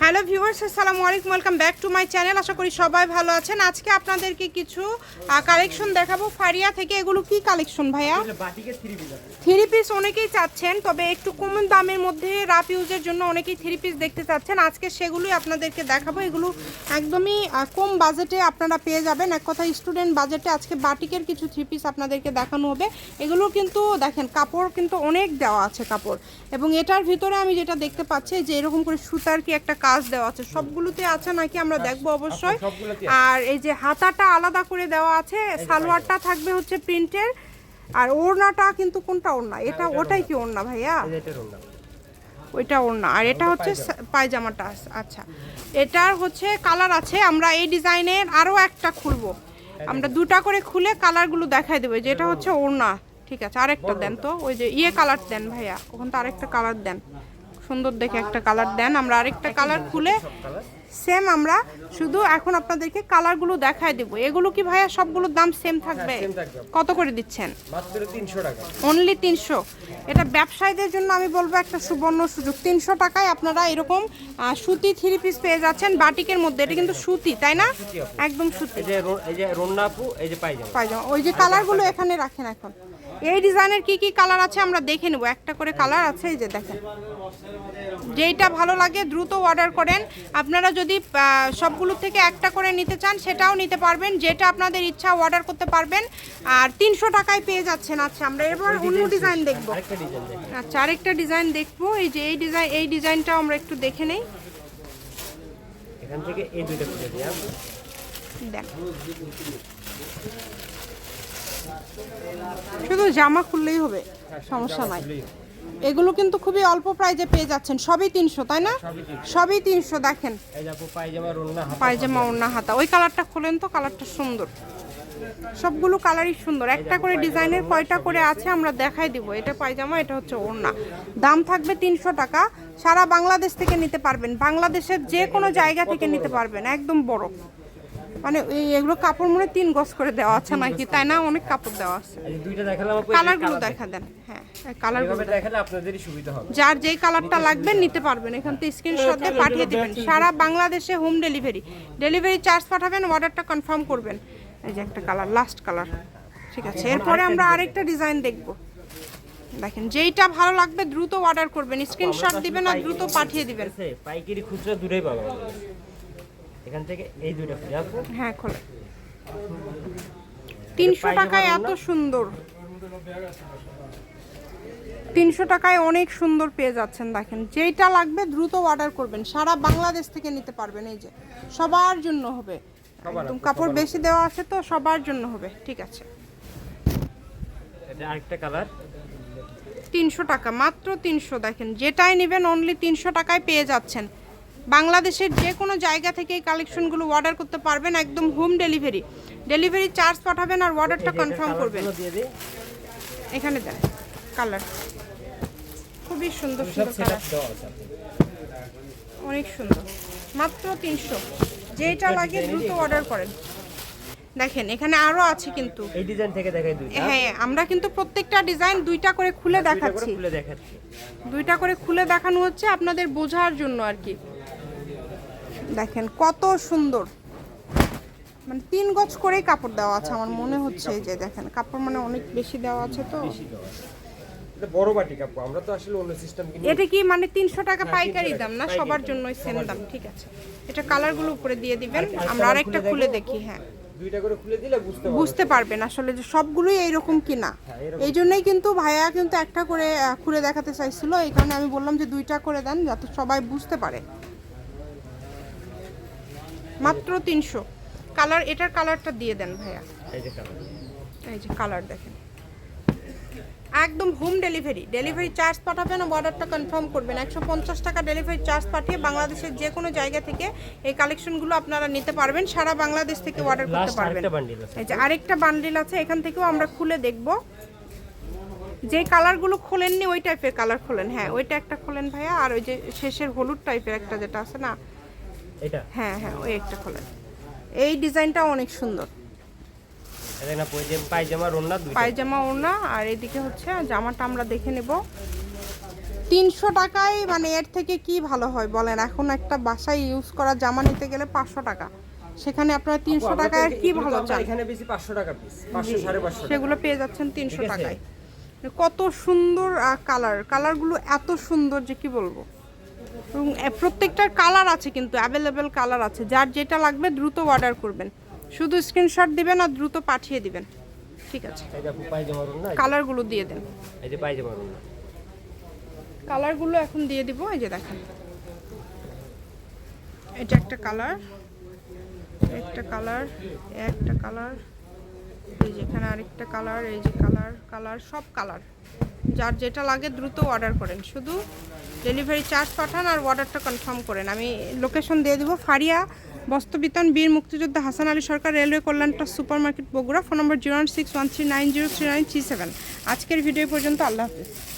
Hello viewers আসসালামু আলাইকুম welcome back to my channel. আশা করি সবাই ভালো আছেন। আজকে আপনাদেরকে কিছু কালেকশন দেখাবো। ফারিয়া থেকে এগুলো কি কালেকশন ভাইয়া? থ্রি পিস আছে। থ্রি পিস অনেকেই চাচ্ছেন তবে একটু কম দামের মধ্যে রাপ ইউজের জন্য অনেকেই থ্রি পিস দেখতে চাচ্ছেন। আজকে সেগুলোই আপনাদেরকে দেখাবো। এগুলো একদমই কম বাজেটে আপনারা পেয়ে যাবেন। এক কথা স্টুডেন্ট বাজেটে আজকে বাটিকের কিছু থ্রি পিস আপনাদেরকে দেখানো হবে। এগুলো কিন্তু দেখেন কাপড় কিন্তু অনেক দেওয়া আছে কাপড়। এবং এটার ভিতরে আমি যেটা দেখতে পাচ্ছি যে এরকম করে সুতার কি একটা কাজ দেওয়া আছে। সবগুলোতে আছে নাকি আমরা দেখব অবশ্যই। আর এই যে হাতাটা আলাদা করে দেওয়া আছে সালোয়ারটা থাকবে হচ্ছে প্রিন্টের। আর ওড়নাটা কিন্তু কোনটা ওড়না? এটা ওটাই কি ওড়না ভাইয়া? ওইটা ওড়না। আর এটা হচ্ছে পায়জামাটা আচ্ছা। এটার হচ্ছে কালার আছে। আমরা এই ডিজাইনের আরও একটা খুলবো। আমরা দুটা করে খুলে কালারগুলো দেখাই দেবো। যেটা হচ্ছে ওড়না। ঠিক আছে। আরেকটা দেন তো। ওই যে ইয়ে কালার দেন ভাইয়া। ওখান তো আরেকটা কালার দেন। সুন্দর দেখে একটা কালার দেন। আমরা আরেকটা কালার খুলে সেম আমরা শুধু এখন আপনাদেরকে কালারগুলো দেখাই দেবো। এগুলো কি ভাইয়া সবগুলোর দাম সেম থাকবে? কত করে দিচ্ছেন? অনলি তিনশো এটা ব্যবসায়ীদের জন্য আমি বলব একটা সুবর্ণ সুযোগ। তিনশো টাকায় আপনারা এরকম সুতি থ্রি পিস পেয়ে যাচ্ছেন বাটিকের মধ্যে। এটা কিন্তু সুতি তাই না? একদম সুতি। এই যে পায়জামা। ওই যে কালারগুলো এখানে রাখেন এখন। এই ডিজাইনের কি কি কালার আছে আমরা দেখে নেব। একটা করে কালার আছে এই যে দেখেন। যেইটা ভালো লাগে দ্রুত অর্ডার করেন। আপনারা যদি সবগুলো থেকে একটা করে নিতে চান সেটাও নিতে পারবেন। যেটা আপনাদের ইচ্ছা অর্ডার করতে পারবেন। আর তিনশো টাকায় পেয়ে যাচ্ছেন। আচ্ছা আমরা এবার অন্য ডিজাইন দেখব। আচ্ছা আরেকটা ডিজাইন দেখব। এই যে এই ডিজাইন এই ডিজাইনটাও আমরা একটু দেখে নেই। এখান থেকে এই দুইটা শুধু জামা খুললেই হবে সমস্যা নাই। এগুলো কিন্তু খুবই অল্প প্রাইজে পেয়ে যাচ্ছেন সবই তিনশো তাই না? সবই তিনশো। দেখেন। পায়জামা ওড়না হাতা ওই কালারটা খোলেন তো কালারটা সুন্দর। সবগুলো কালারই সুন্দর। একটা করে ডিজাইনের কয়টা করে আছে। আমরা দেখাই দিব। এটা পায়জামা এটা হচ্ছে ওড়না। দাম থাকবে তিনশো টাকা। সারা বাংলাদেশ থেকে নিতে পারবেন। বাংলাদেশের যে কোনো জায়গা থেকে নিতে পারবেন একদম বড়। মানে এগুলো কাপড় মনে তিন গজ করে দেওয়া আছে নাকি? তাই না? অনেক কাপড় দেওয়া আছে। দুইটা দেখালাম কালারগুলো দেখা দেন। হ্যাঁ কালারগুলো এভাবে দেখালে আপনাদেরই সুবিধা হবে। যার যেই কালারটা লাগবে নিতে পারবেন। এখান থেকে স্ক্রিনশট দিয়ে পাঠিয়ে দিবেন। সারা বাংলাদেশে হোম ডেলিভারি ডেলিভারি চার্জ পাঠাবেন অর্ডারটা কনফার্ম করবেন। এই যে একটা কালার লাস্ট কালার ঠিক আছে এরপরে আমরা আরেকটা ডিজাইন দেখব। দেখেন যেইটা ভালো লাগবে দ্রুত অর্ডার করবেন। স্ক্রিনশট দিবেন আর দ্রুত পাঠিয়ে দিবেন। পাইকারি খুচরা দূরেই পাবো। এখান থেকে এই দুইটা খুলে আপু হ্যাঁ খোলে। তিনশো টাকায় এত সুন্দর। তিনশো টাকায় অনেক সুন্দর পেয়ে যাচ্ছেন দেখেন। যেইটা লাগবে দ্রুত অর্ডার করবেন। সারা বাংলাদেশ থেকে নিতে পারবেন এই যে। সবার জন্য হবে। একদম কাপড় বেশি দেওয়া আছে তো সবার জন্য হবে ঠিক আছে। আরেকটা কালার। তিনশো টাকা মাত্র তিনশো দেখেন। যেটাই নেবেন অনলি তিনশো টাকায় পেয়ে যাচ্ছেন। বাংলাদেশের যে কোনো জায়গা থেকে এই কালেকশনগুলো অর্ডার করতে পারবেন একদম হোম ডেলিভারি ডেলিভারি চার্জ পাঠাবেন আর অর্ডারটা কনফার্ম করবেন। এখানে দেন কালার খুবই সুন্দর সুন্দর কালার। অনেক সুন্দর। মাত্র তিনশো। যেটা লাগে দ্রুত অর্ডার করেন। দেখেন এখানে আরও আছে কিন্তু। এই ডিজাইন থেকে দেখাই দুইটা। হ্যাঁ আমরা কিন্তু প্রত্যেকটা ডিজাইন দুইটা করে খুলে দুইটা খুলে দেখাচ্ছি। দুইটা করে খুলে দেখানো হচ্ছে আপনাদের বোঝার জন্য আর কি। দেখেন কত সুন্দর। মানে তিন গজ করেই কাপড় দেওয়া আছে আমার মনে হচ্ছে এই যে দেখেন কাপড় মানে অনেক বেশি দেওয়া আছে তো। এটা বড় বাটি কাপু আমরা তো আসলে অন্য সিস্টেম কিনি এটা কি মানে তিনশো টাকা পাইকারি দাম না? সবার দাম, জন্যই সেম দাম ঠিক আছে। এটা কালারগুলো উপরে দিয়ে দিবেন আমরা colour আরেকটা খুলে দেখি হ্যাঁ। দুইটা করে খুলে দিলে বুঝতে পারব বুঝতে পারবেন আসলে যে সবগুলোই এইরকম কিনা। হ্যাঁ, এই জন্যই কিন্তু ভাইয়া কিন্তু একটা করে খুলে দেখাতে চাইছিল এই কারণে আমি বললাম যে দুইটা করে দেন যাতে সবাই বুঝতে পারে। মাত্র তিনশো। কালার এটার কালারটা দিয়ে দেন ভাইয়া। এই যে কালার দেখেন। একদম হোম ডেলিভারি ডেলিভারি চার্জ পাঠাবেন ও অর্ডারটা কনফার্ম করবেন। একশো পঞ্চাশ টাকা ডেলিভারি চার্জ পাঠিয়ে বাংলাদেশের যে কোনো জায়গা থেকে এই কালেকশনগুলো আপনারা নিতে পারবেন সারা বাংলাদেশ থেকে অর্ডার করতে পারবেন। এই যে আরেকটা বান্ডিল আছে এখান থেকেও আমরা খুলে দেখব। যে কালারগুলো খোলেননি ওই টাইপের কালার খোলেন। হ্যাঁ ওইটা একটা খোলেন ভাইয়া। আর ওই যে শেষের হলুদ টাইপের একটা যেটা আছে না এটা? হ্যাঁ হ্যাঁ ওই একটা খোলেন। এই ডিজাইনটা অনেক সুন্দর। না পায়জামা দুইটা? পায়জামা ওড়না আর এদিকে হচ্ছে জামাটা আমরা দেখে নেব। তিনশো টাকায় মানে এর থেকে কি ভালো হয় বলেন? এখন একটা বাসায় ইউজ করা জামা নিতে গেলে পাঁচশো টাকা। সেখানে আপনারা তিনশো টাকায় কি ভালো চান? এখানে বেশি পাঁচশো টাকা। সেগুলো পেয়ে যাচ্ছেন তিনশো টাকায়। কত সুন্দর কালার কালারগুলো এত সুন্দর যে কি বলব? এবং প্রত্যেকটার কালার আছে কিন্তু অ্যাভেলেবেল কালার আছে। যার যেটা লাগবে দ্রুত অর্ডার করবেন। শুধু স্ক্রিনশট দিবেন আর দ্রুত পাঠিয়ে দিবেন। ঠিক আছে। কালারগুলো দিয়ে দেন। কালারগুলো এখন দিয়ে দিব এই যে দেখেন। এটা একটা কালার একটা কালার একটা কালার এই যে এখানে আরেকটা কালার এই যে কালার কালার সব কালার যার যেটা লাগে দ্রুত অর্ডার করেন। শুধু ডেলিভারি চার্জ পাঠান আর অর্ডারটা কনফার্ম করেন। আমি লোকেশন দিয়ে দেবো। ফারিয়া বস্ত্রবিতান বীর মুক্তিযোদ্ধা হাসান আলী সরকার রেলওয়ে কল্যাণ কল্যাণটা super market Bogura phone number zero six one three nine zero three nine three seven আজকের ভিডিও পর্যন্ত, আল্লাহ হাফিজ।